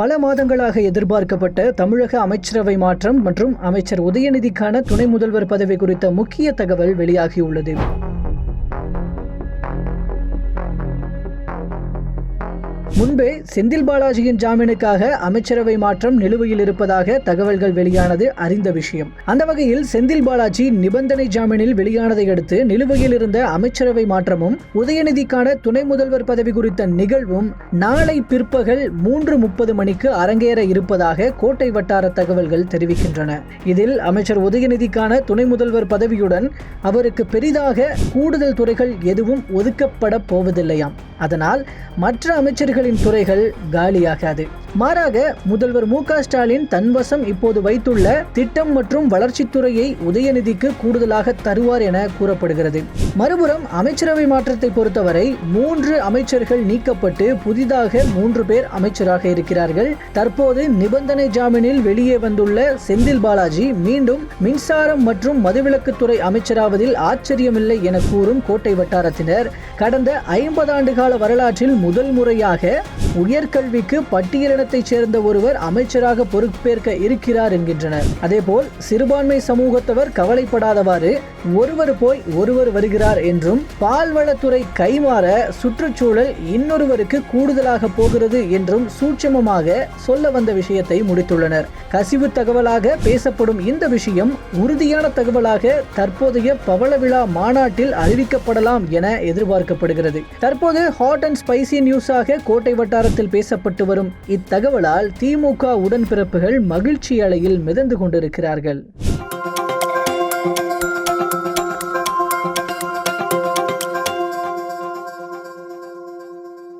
பல மாதங்களாக எதிர்பார்க்கப்பட்ட தமிழக அமைச்சரவை மாற்றம் மற்றும் அமைச்சர் உதயநிதிக்கான துணை முதல்வர் பதவி குறித்த முக்கிய தகவல் வெளியாகியுள்ளது. முன்பே செந்தில் பாலாஜியின் ஜாமீனுக்காக அமைச்சரவை மாற்றம் நிலுவையில் இருப்பதாக தகவல்கள் வெளியானது அறிந்த விஷயம். அந்த வகையில் செந்தில் பாலாஜி நிபந்தனை ஜாமீனில் வெளியானதை அடுத்து நிலுவையில் இருந்த அமைச்சரவை மாற்றமும் உதயநிதிக்கான துணை முதல்வர் பதவி குறித்த நிகழ்வும் நாளை பிற்பகல் மூன்று முப்பது மணிக்கு அரங்கேற இருப்பதாக கோட்டை வட்டார தகவல்கள் தெரிவிக்கின்றன. இதில் அமைச்சர் உதயநிதிக்கான துணை முதல்வர் பதவியுடன் அவருக்கு பெரிதாக கூடுதல் துறைகள் எதுவும் ஒதுக்கப்பட போவதில்லையாம். அதனால் மற்ற அமைச்சர்களின் துறைகள் காலியாகாது. மாறாக முதல்வர் மு க ஸ்டாலின் தன்வசம் இப்போது வைத்துள்ள திட்டம் மற்றும் வளர்ச்சித்துறையை உதயநிதிக்கு கூடுதலாக தருவார் என கூறப்படுகிறது. மறுபுறம் அமைச்சரவை மாற்றத்தை பொறுத்தவரை மூன்று அமைச்சர்கள் நீக்கப்பட்டு புதிதாக மூன்று பேர் அமைச்சராக இருக்கிறார்கள். தற்போது நிபந்தனை ஜாமீனில் வெளியே வந்துள்ள செந்தில் பாலாஜி மீண்டும் மின்சாரம் மற்றும் மதுவிலக்குத்துறை அமைச்சராவதில் ஆச்சரியமில்லை என கூறும் கோட்டை வட்டாரத்தினர். கடந்த ஐம்பது ஆண்டு கால வரலாற்றில் முதல் முறையாக உயர்கல்விக்கு பட்டியலினத்தைச் சேர்ந்த ஒருவர் அமைச்சராக பொறுப்பேற்க இருக்கிறார் என்கின்றனர். அதேபோல் சிறுபான்மை சமூகத்தவர் கவலைப்படாதவாறு ஒருவர் போய் ஒருவர் வருகிறார். என்றும் பால்வளத்துறை கைமாற சுற்றுச்சூழல் இன்னொருவருக்கு கூடுதலாக போகிறது என்றும் சூட்சமமாக சொல்ல வந்த விஷயத்தை முடித்துள்ளனர். கசிவு தகவலாக பேசப்படும் இந்த விஷயம் உறுதியான தகவலாக தற்போதைய பவள விழா மாநாட்டில் அறிவிக்கப்படலாம் என எதிர்பார்க்கப்படுகிறது. தற்போது ஹாட் அண்ட் ஸ்பைசி நியூஸாக கோட்டை வட்டாரத்தில் பேசப்பட்டு வரும் இத்தகவலால் திமுக உடன்பிறப்புகள் மகிழ்ச்சி அலையில் மிதந்து கொண்டிருக்கிறார்கள்.